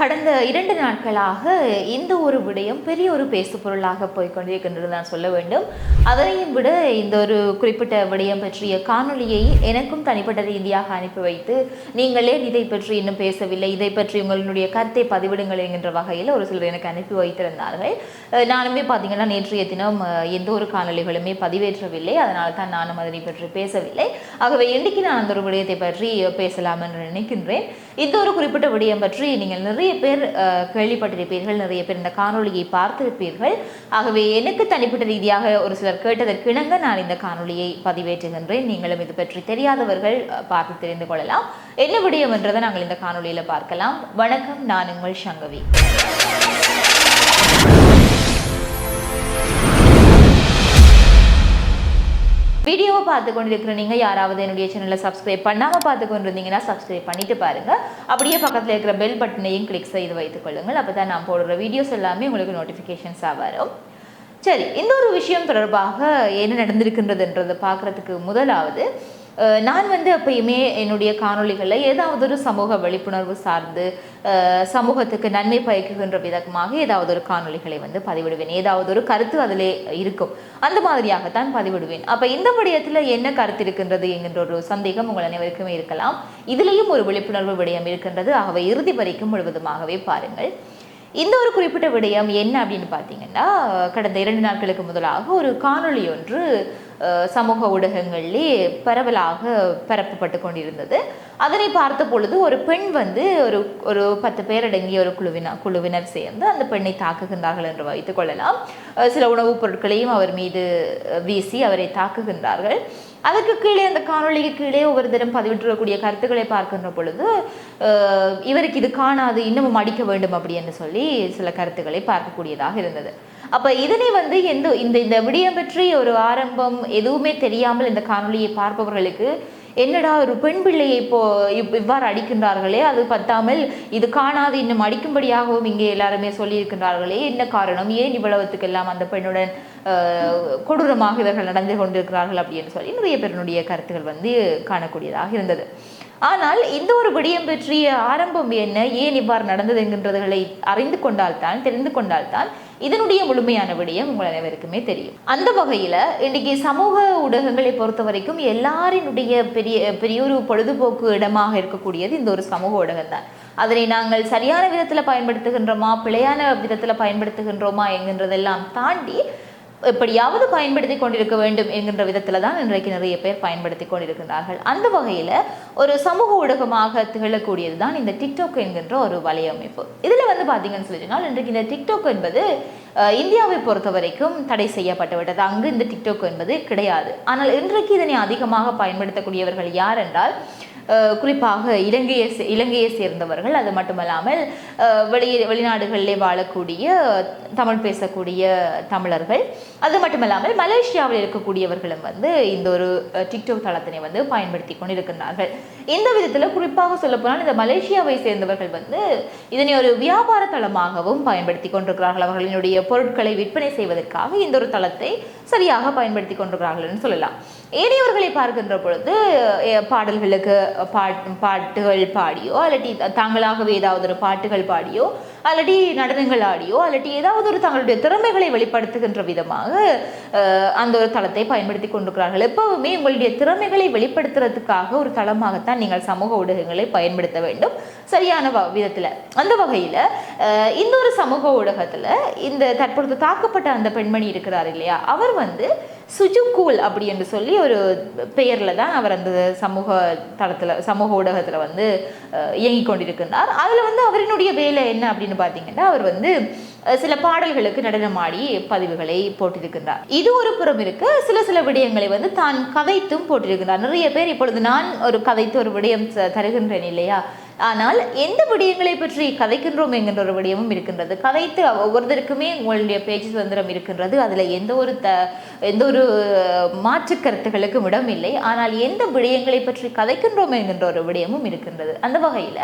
கடந்த இரண்டு நாட்களாக இந்த ஒரு விடயம் பெரிய ஒரு பேசு பொருளாக போய்கொண்டிருக்கின்றது நான் சொல்ல வேண்டும். அதனையும் விட இந்த ஒரு குறிப்பிட்ட விடயம் பற்றிய காணொளியை எனக்கும் தனிப்பட்ட ரீதியாக அனுப்பி வைத்து நீங்களே இதை பற்றி இன்னும் பேசவில்லை இதை பற்றி உங்களுடைய கருத்தை பதிவிடுங்கள் என்கின்ற வகையில் ஒரு சிலர் எனக்கு அனுப்பி வைத்திருந்தார்கள். நானுமே பார்த்தீங்கன்னா நேற்றைய தினம் எந்த ஒரு காணொளிகளுமே பதிவேற்றவில்லை. அதனால தான் நானும் அதனை பற்றி பேசவில்லை. ஆகவே இன்றைக்கு நான் அந்த ஒரு விடயத்தை பற்றி பேசலாம் என்று நினைக்கின்றேன். இந்த ஒரு குறிப்பிட்ட விடயம் பற்றி நீங்கள் நிறைய பேர் அஹ், கேள்விப்பட்டிருப்பீர்கள் நிறைய பேர் இந்த காணொலியை பார்த்திருப்பீர்கள். ஆகவே எனக்கு தனிப்பட்ட ரீதியாக ஒரு சிலர் கேட்டதற்கிணங்க நான் இந்த காணொலியை பதிவேற்றுகின்றேன். நீங்களும் இது பற்றி தெரியாதவர்கள் பார்த்து தெரிந்து கொள்ளலாம். என்ன விடயம் என்றதை நாங்கள் இந்த காணொலியில் பார்க்கலாம். வணக்கம் நான் உங்கள் சங்கவி. வீடியோவை பார்த்து கொண்டிருக்கிற நீங்கள் யாராவது என்னுடைய சேனலை சப்ஸ்கிரைப் பண்ணாமல் பார்த்து கொண்டிருந்தீங்கன்னா சப்ஸ்கிரைப் பண்ணிட்டு பாருங்க. அப்படியே பக்கத்தில் இருக்கிற பெல் பட்டனையும் கிளிக் செய்து வைத்துக் கொள்ளுங்கள். அப்போ தான் நான் போடுற வீடியோஸ் எல்லாமே உங்களுக்கு நோட்டிஃபிகேஷன்ஸாக வரும். சரி இந்த ஒரு விஷயம் தொடர்பாக என்ன நடந்திருக்கின்றதுன்றதை பார்க்குறதுக்கு முதலாவது நான் வந்து எப்பயுமே என்னுடைய காணொளிகளில் ஏதாவது ஒரு சமூக விழிப்புணர்வு சார்ந்து சமூகத்துக்கு நன்மை பயக்குகின்ற விதமாக ஏதாவது ஒரு காணொளிகளை வந்து பதிவிடுவேன். ஏதாவது ஒரு கருத்து அதிலே இருக்கும். அந்த மாதிரியாகத்தான் பதிவிடுவேன். அப்போ இந்த விடயத்தில் என்ன கருத்து இருக்கின்றது என்கின்ற ஒரு சந்தேகம் உங்கள் அனைவருக்குமே இருக்கலாம். இதுலேயும் ஒரு விழிப்புணர்வு விடயம் இருக்கின்றது. ஆகவே இறுதி வரைக்கும் முழுவதுமாகவே பாருங்கள். இந்த ஒரு குறிப்பிட்ட விடயம் என்ன அப்படின்னு பார்த்தீங்கன்னா கடந்த இரண்டு நாட்களுக்கு முதலாக ஒரு காணொளி ஒன்று சமூக ஊடகங்களிலே பரவலாக பரப்பப்பட்டு கொண்டிருந்தது. அதனை பார்த்த பொழுது ஒரு பெண் வந்து ஒரு ஒரு பத்து பேர் அடங்கிய ஒரு குழுவினர் குழுவினர் சேர்ந்து அந்த பெண்ணை தாக்குகின்றார்கள் என்று வைத்துக் கொள்ளலாம். சில உணவுப் பொருட்களையும் அவர் மீது வீசி அவரை தாக்குகின்றார்கள். அதுக்கு கீழே அந்த காணொளிக்கு கீழே ஒவ்வொரு தரம் பதிவிட்டுக்கூடிய கருத்துக்களை பார்க்கின்ற பொழுது இவருக்கு இது காணாது இன்னமும் அடிக்க வேண்டும் அப்படி என்று சொல்லி சில கருத்துக்களை பார்க்கக்கூடியதாக இருந்தது. அப்போ இதனை வந்து எந்த இந்த இந்த விடயம் பற்றி ஒரு ஆரம்பம் எதுவுமே தெரியாமல் இந்த காணொலியை பார்ப்பவர்களுக்கு என்னடா ஒரு பெண் பிள்ளையை இப்போ இவ்- இவ்வாறு அடிக்கின்றார்களே அது பத்தாமல் இது காணாது இன்னும் அடிக்கும்படியாகவும் இங்கே எல்லாருமே சொல்லியிருக்கின்றார்களே என்ன காரணம்? ஏன் இவ்வளவுத்துக்கெல்லாம் அந்த பெண்ணுடன் கொடூரமாக இவர்கள் நடந்து கொண்டிருக்கிறார்கள் அப்படின்னு சொல்லி நிறைய பேருடைய கருத்துக்கள் வந்து காணக்கூடியதாக இருந்தது. ஆனால் இந்த ஒரு விடயம் பற்றிய ஆரம்பம் என்ன? ஏன் இவ்வாறு நடந்தது என்கின்றதுகளை அறிந்து கொண்டால்தான் தெரிந்து கொண்டால்தான் இதனுடைய முழுமையான விடயம் உங்கள் அனைவருக்குமே தெரியும். அந்த வகையில் இன்றைக்கு சமூக ஊடகங்களை பொறுத்த வரைக்கும் எல்லாரினுடைய பெரிய பெரிய ஒரு பொழுதுபோக்கு இடமாக இருக்கக்கூடியது இந்த ஒரு சமூக ஊடகம் தான் அதனை நாங்கள் சரியான விதத்தில் பயன்படுத்துகின்றோமா பிழையான விதத்தில் பயன்படுத்துகின்றோமா என்கின்றதெல்லாம் தாண்டி எப்படியாவது பயன்படுத்தி கொண்டிருக்க வேண்டும் என்கின்ற விதத்தில் தான் இன்றைக்கு நிறைய பேர் பயன்படுத்தி கொண்டிருக்கிறார்கள் அந்த வகையில் ஒரு சமூக ஊடகமாக திகழக்கூடியது தான் இந்த டிக்டாக் என்கின்ற ஒரு வலையமைப்பு. இதில் வந்து பார்த்தீங்கன்னு சொல்லிட்டுனால் இன்றைக்கு இந்த டிக்டாக் என்பது இந்தியாவை பொறுத்த வரைக்கும் தடை செய்யப்பட்டு விட்டது. அங்கு இந்த டிக்டாக் என்பது கிடையாது. ஆனால் இன்றைக்கு இதனை அதிகமாக பயன்படுத்தக்கூடியவர்கள் யார் என்றால் குறிப்பாக இலங்கையை சே- இலங்கையை சேர்ந்தவர்கள் அது மட்டுமல்லாமல் வெளியே வெளி வெளிநாடுகளிலே வாழக்கூடிய தமிழ் பேசக்கூடிய தமிழர்கள் அது மட்டுமல்லாமல் மலேசியாவில் இருக்கக்கூடியவர்களும் வந்து இந்த ஒரு டிக்டாக் தளத்தினை வந்து பயன்படுத்தி கொண்டிருக்கிறார்கள் இந்த விதத்தில் குறிப்பாக சொல்லப்போனால் இந்த மலேசியாவை சேர்ந்தவர்கள் வந்து இதனை ஒரு வியாபார தளமாகவும் பயன்படுத்தி கொண்டிருக்கிறார்கள். அவர்களினுடைய பொருட்களை விற்பனை செய்வதற்காக இந்த ஒரு தளத்தை சரியாக பயன்படுத்தி கொண்டிருக்கிறார்கள் சொல்லலாம். ஏனையவர்களை பார்க்கின்ற பொழுது பாடல்களுக்கு பாட்டுகள் பாடியோ அல்லாட்டி தாங்களாகவே ஏதாவது ஒரு பாட்டுகள் பாடியோ அல்லாட்டி நடனங்கள் ஆடியோ அல்லாட்டி ஏதாவது ஒரு தங்களுடைய திறமைகளை வெளிப்படுத்துகின்ற விதமாக அந்த ஒரு தளத்தை பயன்படுத்தி கொண்டிருக்கிறார்கள் எப்பவுமே உங்களுடைய திறமைகளை வெளிப்படுத்துறதுக்காக ஒரு தளமாகத்தான் நீங்கள் சமூக ஊடகங்களை பயன்படுத்த வேண்டும். சரியான வ- அந்த வகையில் இந்த ஒரு சமூக ஊடகத்தில் இந்த தற்பொழுது தாக்கப்பட்ட அந்த பெண்மணி இருக்கிறார் இல்லையா அவர் வந்து சுஜுகூல் அப்படி என்று சொல்லி ஒரு பெயரில் தான் அவர் அந்த சமூக தளத்தில் சமூக ஊடகத்தில் வந்து இயங்கிக் கொண்டிருக்கின்றார். அதில் வந்து அவரினுடைய வேலை என்ன அப்படின்னு பார்த்தீங்கன்னா அவர் வந்து சில பாடல்களுக்கு நடனமாடி பதிவுகளை போட்டிருக்கின்றார். இது ஒரு புறம் இருக்கு. சில சில விடயங்களை வந்து தான் கதைத்தும் போட்டிருக்கின்றார். நிறைய பேர் இப்பொழுது நான் ஒரு கதைத்து ஒரு விடயம் ச- தருகின்றேன் இல்லையா? ஆனால் எந்த விடயங்களை பற்றி கதைக்கின்றோம் என்கின்ற ஒரு விடயமும் இருக்கின்றது. கதைத்து ஒவ்வொருத்தருக்குமே உங்களுடைய பேச்சு சுதந்திரம் இருக்கின்றது. அதில் எந்த ஒரு த எந்த ஒரு மாற்று கருத்துகளுக்கும் இடம் இல்லை. ஆனால் எந்த விடயங்களை பற்றி கதைக்கின்றோம் என்கின்ற ஒரு விடயமும் இருக்கின்றது. அந்த வகையில்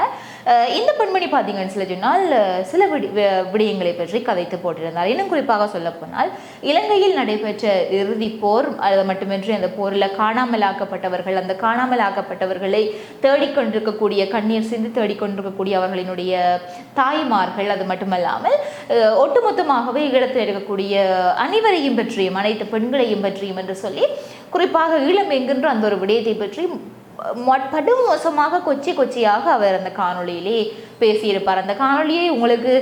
இந்த பெண்மணி பார்த்தீங்கன்னு சொல்லி சொன்னால் சில விடி விடயங்களை பற்றி கதைத்து போட்டிருந்தார். இன்னும் குறிப்பாக சொல்லப்போனால் இலங்கையில் நடைபெற்ற இறுதி போர் அது மட்டுமின்றி அந்த போரில் காணாமலாக்கப்பட்டவர்கள் அந்த காணாமலாக்கப்பட்டவர்களை தேடிக்கொண்டிருக்கக்கூடிய கண்ணீர் சிந்து சிந்தி தேடிக்கொண்டிருக்கக்கூடிய அவர்களினுடைய தாய்மார்கள் அது மட்டுமல்லாமல் ஒட்டுமொத்தமாகவே ஈழத்தில் இருக்கக்கூடிய அனைவரையும் பற்றியும் அனைத்து பெண்களையும் பற்றியும் என்று சொல்லி குறிப்பாக ஈழம் என்கின்ற அந்த ஒரு விடயத்தை பற்றி படுமோசமாக கொச்சி கொச்சியாக அவர் அந்த காணொளியிலே பேசியிருப்பார். அந்த காணொளியை உங்களுக்கு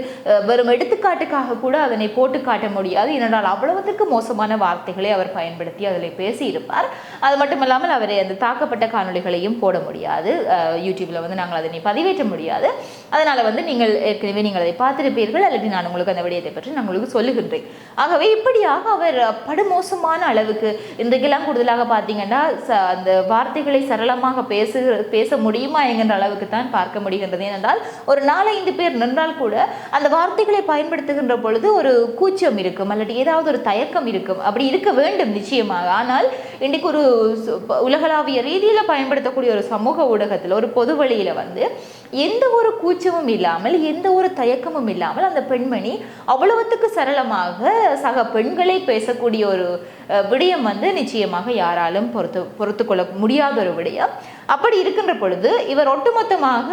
வெறும் எடுத்துக்காட்டுக்காக கூட அதனை போட்டு காட்ட முடியாது. ஏனென்றால் அவ்வளவுக்கு மோசமான வார்த்தைகளை அவர் பயன்படுத்தி அதில் பேசியிருப்பார். அது மட்டுமல்லாமல் அவரை அந்த தாக்கப்பட்ட காணொளிகளையும் போட முடியாது. யூடியூப்பில் யூடியூப்ல வந்து நாங்கள் அதனை பதிவேற்ற முடியாது. அதனால வந்து நீங்கள் ஏற்கனவே நீங்கள் அதை பார்த்திருப்பீர்கள். அல்லது நான் உங்களுக்கு அந்த விடயத்தை பற்றி நான் உங்களுக்கு சொல்லுகின்றேன். ஆகவே இப்படியாக அவர் படுமோசமான அளவுக்கு இன்றைக்கெல்லாம் கூடுதலாக பார்த்தீங்கன்னா ச- அந்த வார்த்தைகளை சரளமாக பேசு பேச முடியுமா என்கின்ற அளவுக்கு தான் பார்க்க முடிகின்றது. ஏனென்றால் ஒரு நாலஞ்சு பேர் நின்றால் கூட அந்த வார்த்தைகளை பயன்படுத்துகின்ற பொழுது ஒரு கூச்சம் இருக்கும் அல்லது ஏதாவது ஒரு தயக்கம் இருக்கும். அப்படி இருக்க வேண்டும் நிச்சயமாக. ஆனால் இன்றைக்கு ஒரு சு- ப- உலகளாவிய ரீதியில் பயன்படுத்தக்கூடிய ஒரு சமூக ஊடகத்தில் ஒரு பொது வழியில் வந்து எந்த ஒரு கூச்சமும் இல்லாமல் எந்த ஒரு தயக்கமும் இல்லாமல் அந்த பெண்மணி அவ்வளவுத்துக்கு சரளமாக சக பெண்களை பேசக்கூடிய ஒரு விடயம் வந்து நிச்சயமாக யாராலும் பொறுத்து பொறுத்து கொள்ள முடியாத ஒரு விடயம். அப்படி இருக்கின்ற பொழுது இவர் ஒட்டுமொத்தமாக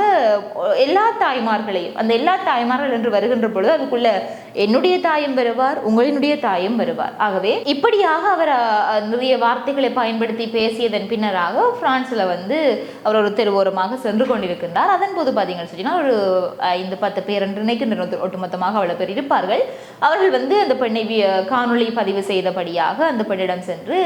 எல்லா தாய்மார்களையும் அந்த எல்லா தாய்மார்கள் என்று வருகின்ற பொழுது அதுக்குள்ள என்னுடைய தாயும் வருவார் உங்களினுடைய தாயும் வருவார். ஆகவே இப்படியாக அவர் நிறைய வார்த்தைகளை பயன்படுத்தி பேசியதன் பின்னராக பிரான்ஸில் வந்து அவர் ஒரு தெருவோரமாக சென்று கொண்டிருக்கின்றார். அதன் போது பார்த்தீங்கன்னு சொன்னா ஒரு ஐந்து பத்து பேர் என்று நினைக்கின்ற ஒட்டுமொத்தமாக அவ்வளோ பேர் இருப்பார்கள். அவர்கள் வந்து அந்த பெண்ணை காணொளி பதிவு செய்தபடியாக அந்த பெண்ணிடம் சென்று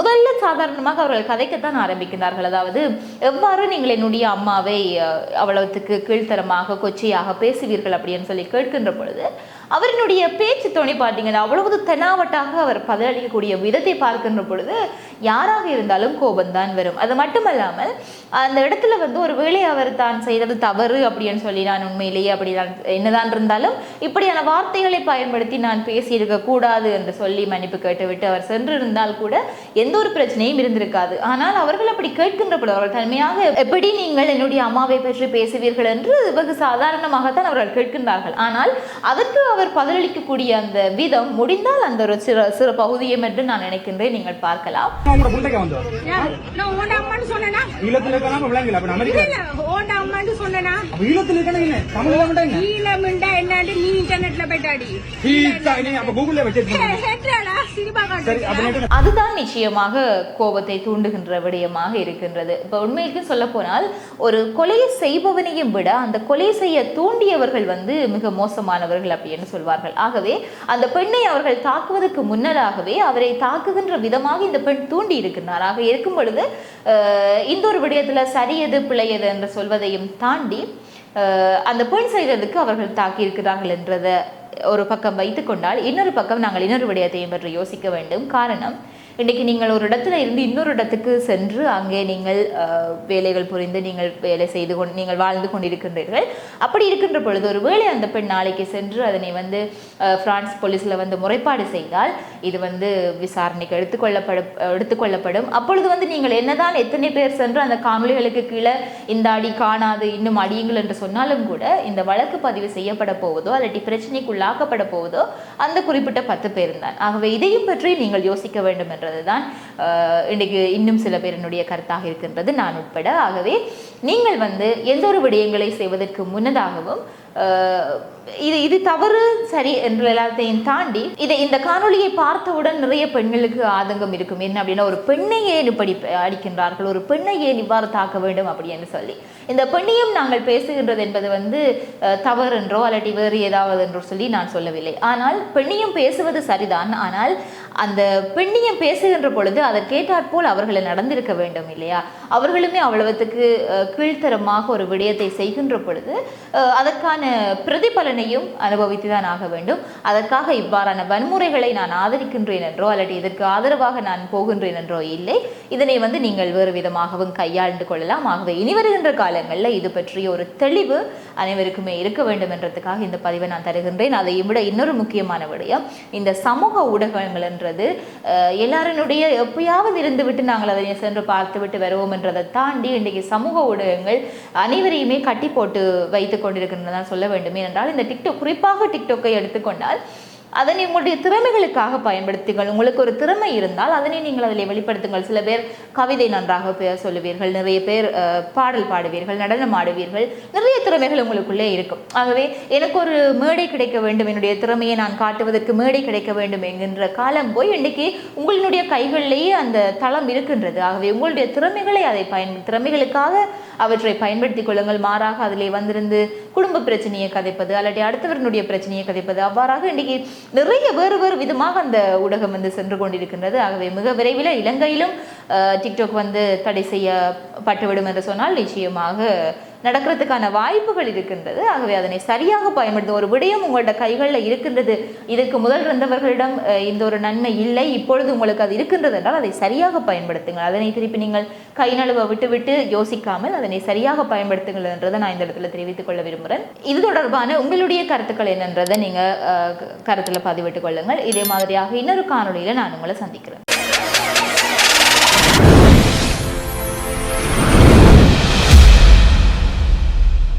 முதல்ல சாதாரணமாக அவர்கள் கதைக்கத்தான் ஆரம்பிக்கின்றார்கள். அதாவது எவ்வாறு நீங்கள் என்னுடைய அம்மாவை அஹ், அவ்வளவுத்துக்கு கீழ்த்தரமாக கொச்சையாக பேசுவீர்கள் அப்படின்னு சொல்லி கேட்கின்ற பொழுது அவரினுடைய பேச்சு தோணி பார்த்தீங்கன்னா அவ்வளவு தெனாவட்டாக அவர் பதிலளிக்கக்கூடிய விதத்தை பார்க்கின்ற பொழுது யாராக இருந்தாலும் கோபம்தான் வரும். அது மட்டுமல்லாமல் அந்த இடத்துல வந்து ஒரு வேளை அவர் தான் செய்தது தவறு அப்படின்னு சொல்லி நான் உண்மையிலேயே அப்படி நான் என்னதான் இருந்தாலும் இப்படியான வார்த்தைகளை பயன்படுத்தி நான் பேசியிருக்க கூடாது என்று சொல்லி மன்னிப்பு கேட்டுவிட்டு அவர் சென்றிருந்தால் கூட எந்த ஒரு பிரச்சனையும் இருந்திருக்காது. ஆனால் அவர்கள் அப்படி கேட்கின்ற பொழுது அவர்கள் தன்மையாக எப்படி நீங்கள் என்னுடைய அம்மாவை பற்றி பேசுவீர்கள்? என்று வெகு சாதாரணமாகத்தான் அவர்கள் கேட்கின்றார்கள். ஆனால் அதற்கு அவர் பதிலளிக்கக்கூடிய அந்த விதம் முடிந்தால் அந்த ஒரு சிறு சிறு பகுதியும் என்று நான் நினைக்கின்றேன். நீங்கள் பார்க்கலாம். அம்மான்னு? ஈழத்துல தமிழ்ல ஈழமிண்டா என்னன்னு நீ இன்டர்நெட்ல போயிட்டாடி. அப்ப கூகுள்ல அதுதான் நிச்சயமாக கோபத்தை தூண்டுகின்ற விடயமாக இருக்கின்றது. இப்போ உண்மைக்கு சொல்ல போனால் ஒரு கொலையை செய்பவனையும் விட அந்த கொலை செய்ய தூண்டியவர்கள் வந்து மிக மோசமானவர்கள் அப்படின்னு சொல்வார்கள். ஆகவே அந்த பெண்ணை அவர்கள் தாக்குவதற்கு முன்னதாகவே அவரை தாக்குகின்ற விதமாக இந்த பெண் தூண்டி இருக்கின்றார் ஆக இருக்கும் பொழுது இந்த ஒரு விடயத்துல சரி எது பிழை எது என்று தாண்டி அஹ், அந்த பெண் செய்கிறதுக்கு அவர்கள் தாக்கியிருக்கிறார்கள் என்றதை ஒரு பக்கம் வைத்துக்கொண்டால் இன்னொரு பக்கம் நாங்கள் இன்னொரு விடயத்தையும் பற்றி யோசிக்க வேண்டும். காரணம் இன்றைக்கு நீங்கள் ஒரு இடத்துல இருந்து இன்னொரு இடத்துக்கு சென்று அங்கே நீங்கள் வேலைகள் புரிந்து நீங்கள் வேலை செய்து கொண்டு நீங்கள் வாழ்ந்து கொண்டிருக்கின்றீர்கள். அப்படி இருக்கின்ற பொழுது ஒரு வேளை அந்த பெண் நாளைக்கு சென்று அதனை வந்து பிரான்ஸ் போலீஸில் வந்து முறைப்பாடு செய்தால் இது வந்து விசாரணைக்கு எடுத்துக்கொள்ளப்படும் எடுத்துக்கொள்ளப்படும் அப்பொழுது வந்து நீங்கள் என்னதான் எத்தனை பேர் சென்று அந்த காணொளிகளுக்கு கீழே இந்த அடி காணாது இன்னும் அடியுங்கள் என்று சொன்னாலும் கூட இந்த வழக்கு பதிவு செய்யப்பட போவதோ அல்லது பிரச்சனைக்குள்ளாக்கப்பட போவதோ அந்த குறிப்பிட்ட பத்து பேர் தான். ஆகவே இதையும் பற்றி நீங்கள் யோசிக்க வேண்டும் என்றதுதான் தான் இன்றைக்கு இன்னும் சில பேரினுடைய கருத்தாக இருக்கின்றது நான் உட்பட. ஆகவே நீங்கள் வந்து எந்த ஒரு விடயங்களை செய்வதற்கு முன்னதாகவும் இது இது தவறு சரி என்று எல்லாத்தையும் தாண்டி இதை இந்த காணொலியை பார்த்தவுடன் நிறைய பெண்களுக்கு ஆதங்கம் இருக்கும். என்ன அப்படின்னா ஒரு பெண்ணை ஏன் இப்படி அடிக்கின்றார்கள்? ஒரு பெண்ணை ஏன் இவ்வாறு தாக்க வேண்டும் அப்படின்னு சொல்லி. இந்த பெண்ணையும் நாங்கள் பேசுகின்றது என்பது வந்து தவறு என்றோ அல்லது வேறு ஏதாவது என்றோ சொல்லி நான் சொல்லவில்லை. ஆனால் பெண்ணையும் பேசுவது சரிதான். ஆனால் அந்த பெண்ணியம் பேசுகின்ற பொழுது அதற்கேற்றாற்போல் அவர்களை நடந்திருக்க வேண்டும் இல்லையா? அவர்களுமே அவ்வளவுத்துக்கு கீழ்த்தரமாக ஒரு விடயத்தை செய்கின்ற பொழுது அதற்கான பிரதிபலன் தண்டனையும் அனுபவித்து தான் ஆக வேண்டும். அதற்காக இவ்வாறான வன்முறைகளை நான் ஆதரிக்கின்றேன் என்றோ அல்லது இதற்கு ஆதரவாக நான் போகின்றேன் என்றோ இல்லை. இதனை வந்து நீங்கள் வேறு விதமாகவும் கையாண்டு கொள்ளலாம். ஆகவே இனி வருகின்ற காலங்களில் இது பற்றிய ஒரு தெளிவு அனைவருக்குமே இருக்க வேண்டும் என்றதுக்காக இந்த பதிவை நான் தருகின்றேன். அதை விட இன்னொரு முக்கியமான விடயம் இந்த சமூக ஊடகங்கள்ன்றது எல்லாருடைய எப்பயாவது இருந்துவிட்டு நாங்கள் அதை சென்று பார்த்துவிட்டு வருவோம் என்றதை தாண்டி இன்றைக்கு சமூக ஊடகங்கள் அனைவரையுமே கட்டி போட்டு வைத்துக் கொண்டிருக்கின்றதான் சொல்ல வேண்டும். ஏனென்றால் இந்த டிக்டாக் குறிப்பாக டிக்டாக்கை எடுத்துக்கொண்டால் அதனை உங்களுடைய திறமைகளுக்காக பயன்படுத்துங்கள். உங்களுக்கு ஒரு திறமை இருந்தால் அதனை நீங்கள் அதில் வெளிப்படுத்துங்கள். சில பேர் கவிதை நன்றாக சொல்லுவீர்கள் நிறைய பேர் பாடல் பாடுவீர்கள் நடனம் ஆடுவீர்கள் நிறைய திறமைகள் உங்களுக்குள்ளே இருக்கும். ஆகவே எனக்கு ஒரு மேடை கிடைக்க வேண்டும் என்னுடைய திறமையை நான் காட்டுவதற்கு மேடை கிடைக்க வேண்டும் என்கின்ற காலம் போய் இன்றைக்கு உங்களுடைய கைகளிலேயே அந்த தளம் இருக்கின்றது. ஆகவே உங்களுடைய திறமைகளை அதை பயன் திறமைகளுக்காக அவற்றை பயன்படுத்திக் கொள்ளுங்கள். மாறாக அதிலே வந்திருந்து குடும்ப பிரச்சனையை கதைப்பது அல்லாட்டி அடுத்தவர்களுடைய பிரச்சனையை கதைப்பது. அவ்வாறாக இன்றைக்கு நிறைய வேறு வேறு விதமாக அந்த ஊடகம் வந்து சென்று கொண்டிருக்கின்றது. ஆகவே மிக விரைவில் இலங்கையிலும் டிக்டாக் வந்து தடை செய்யப்பட்டுவிடும் என்று சொன்னால் நிச்சயமாக நடக்கிறதுக்கான வாய்ப்புகள் இருக்கின்றது. ஆகவே அதனை சரியாக பயன்படுத்தும் ஒரு விடயம் உங்களோட கைகளில் இருக்கின்றது. இதற்கு முதல் இருந்தவர்களிடம் இந்த ஒரு நன்மை இல்லை. இப்பொழுது உங்களுக்கு அது இருக்கின்றது என்றால் அதை சரியாக பயன்படுத்துங்கள். அதனை திருப்பி நீங்கள் கை நழுவ விட்டுவிட்டு யோசிக்காமல் அதனை சரியாக பயன்படுத்துங்கள் என்றதை நான் இந்த இடத்துல தெரிவித்துக் கொள்ள விரும்புகிறேன். இது தொடர்பான உங்களுடைய கருத்துக்கள் என்னன்றதை நீங்கள் கருத்தில் பதிவிட்டுக் கொள்ளுங்கள். இதே மாதிரியாக இன்னொரு காணொலியில் நான் உங்களை சந்திக்கிறேன்.